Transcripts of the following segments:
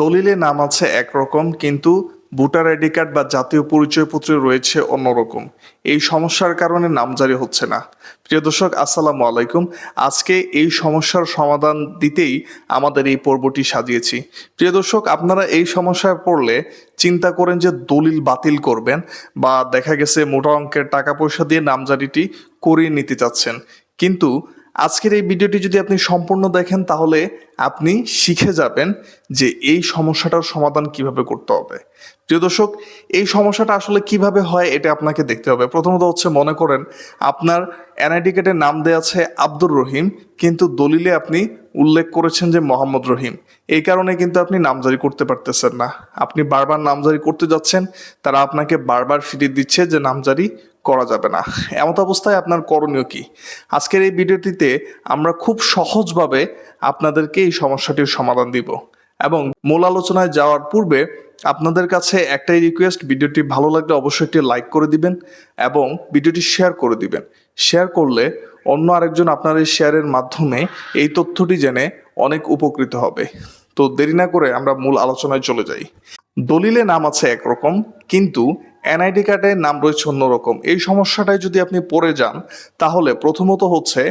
দলিলে নাম আছে একরকম, কিন্তু ভোটার আইডি কার্ড বা জাতীয় পরিচয়পত্রে রয়েছে অন্যরকম। এই সমস্যার কারণে নামজারি হচ্ছে না। প্রিয় দর্শক, আসসালামু আলাইকুম। আজকে এই সমস্যার সমাধান দিতেই আমাদের এই পর্বটি সাজিয়েছি। প্রিয় দর্শক, আপনারা এই সমস্যায় পড়লে চিন্তা করেন যে দলিল বাতিল করবেন বা দেখা গেছে মোটা অঙ্কের টাকা পয়সা দিয়ে নামজারিটি করিয়ে নিতে চাচ্ছেন। কিন্তু আজকের এই ভিডিওটি যদি আপনি সম্পূর্ণ দেখেন, তাহলে আপনি শিখে যাবেন যে এই সমস্যাটার সমাধান কীভাবে করতে হবে। প্রিয় দর্শক, এই সমস্যাটা আসলে কীভাবে হয় এটা আপনাকে দেখতে হবে। প্রথমত হচ্ছে মনে করেন, আপনার এনআইডি কার্ডের নাম দেওয়া আছে আব্দুর রহিম, কিন্তু দলিলে আপনি উল্লেখ করেছেন যে মোহাম্মদ রহিম। এই কারণে কিন্তু আপনি নামজারি করতে পারতেছেন না। আপনি বারবার নামজারি করতে যাচ্ছেন, তারা আপনাকে বারবার ফিরিয়ে দিচ্ছে যে নামজারি করা যাবে না। এমত অবস্থায় আপনার করণীয় কি? আজকের এই ভিডিওটিতে আমরা খুব সহজভাবে আপনাদেরকে এই সমস্যাটির সমাধান দিব। এবং মূল আলোচনায় যাওয়ার পূর্বে আপনাদের কাছে একটাই রিকোয়েস্ট ভিডিওটি ভালো লাগলে অবশ্যই একটি লাইক করে দিবেন এবং ভিডিওটি শেয়ার করে দিবেন। শেয়ার করলে অন্য আরেকজন আপনার এই শেয়ারের মাধ্যমে এই তথ্যটি জেনে অনেক উপকৃত হবে। তো দেরি না করে আমরা মূল আলোচনায় চলে যাই। দলিলে নাম আছে একরকম, কিন্তু এনআইডি কার্ডে নাম রয়েছে অন্যরকম। এই সমস্যাটায় যদি আপনি পড়ে যান, তাহলে প্রথমত হচ্ছে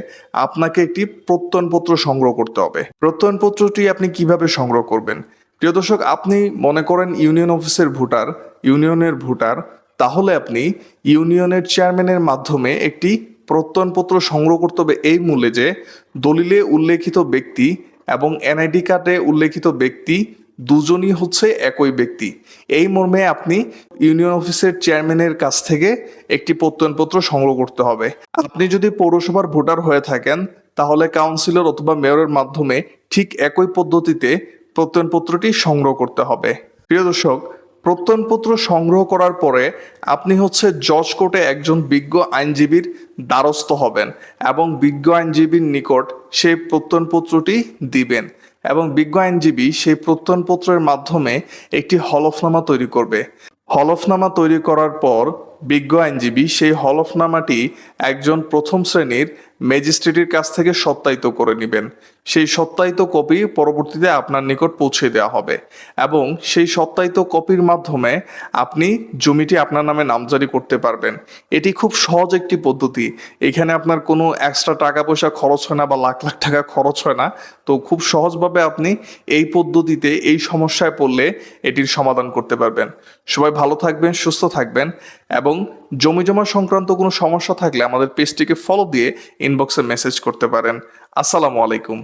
আপনাকে একটি প্রত্যয়নপত্র সংগ্রহ করতে হবে। প্রত্যয়নপত্রটি আপনি কীভাবে সংগ্রহ করবেন? প্রিয় দর্শক, আপনি মনে করেন ইউনিয়ন অফিসের ভোটার, ইউনিয়নের ভোটার, তাহলে আপনি ইউনিয়নের চেয়ারম্যানের মাধ্যমে একটি প্রত্যয়নপত্র সংগ্রহ করতে হবে এই মূলে যে দলিলে উল্লেখিত ব্যক্তি এবং এনআইডি কার্ডে উল্লেখিত ব্যক্তি দুজনই হচ্ছে একই ব্যক্তি। এই মর্মে আপনি ইউনিয়ন অফিসের চেয়ারম্যানের কাছ থেকে একটি প্রত্যয়নপত্র সংগ্রহ করতে হবে। আপনি যদি পৌরসভার ভোটার হয়ে থাকেন, তাহলে কাউন্সিলর অথবা মেয়রের মাধ্যমে ঠিক একই পদ্ধতিতে প্রত্যয়নপত্রটি সংগ্রহ করতে হবে। প্রিয় দর্শক প্রত্যয়নপত্র সংগ্রহ করার পরে আপনি হচ্ছে জজ কোর্টে একজন বিজ্ঞ আইনজীবীর দ্বারস্থ হবেন এবং বিজ্ঞ আইনজীবীর নিকট সেই প্রত্যয়নপত্রটি দিবেন এবং বিজ্ঞ আইনজীবী সেই প্রত্যয়নপত্রের মাধ্যমে একটি হলফনামা তৈরি করবে। হলফনামা তৈরি করার পর বিজ্ঞ আইনজীবী সেই হলফনামাটি একজন প্রথম শ্রেণির ম্যাজিস্ট্রেটের কাছ থেকে সত্যায়িত করে নেবেন। সেই সত্যায়িত কপি পরবর্তীতে আপনার নিকট পৌঁছে দেওয়া হবে এবং সেই সত্যায়িত কপির মাধ্যমে আপনি জমিটি আপনার নামে নামজারি করতে পারবেন। এটি খুব সহজ একটি পদ্ধতি। এখানে আপনার কোনো এক্সট্রা টাকা পয়সা খরচ হয় না বা লাখ লাখ টাকা খরচ হয় না। তো খুব সহজভাবে আপনি এই পদ্ধতিতে এই সমস্যায় পড়লে এটির সমাধান করতে পারবেন। সবাই ভালো থাকবেন, সুস্থ থাকবেন। এবং জমি জমা সংক্রান্ত কোনো সমস্যা থাকলে আমাদের পেজটিকে ফলো দিয়ে ইনবক্সে মেসেজ করতে পারেন। আসসালামু আলাইকুম।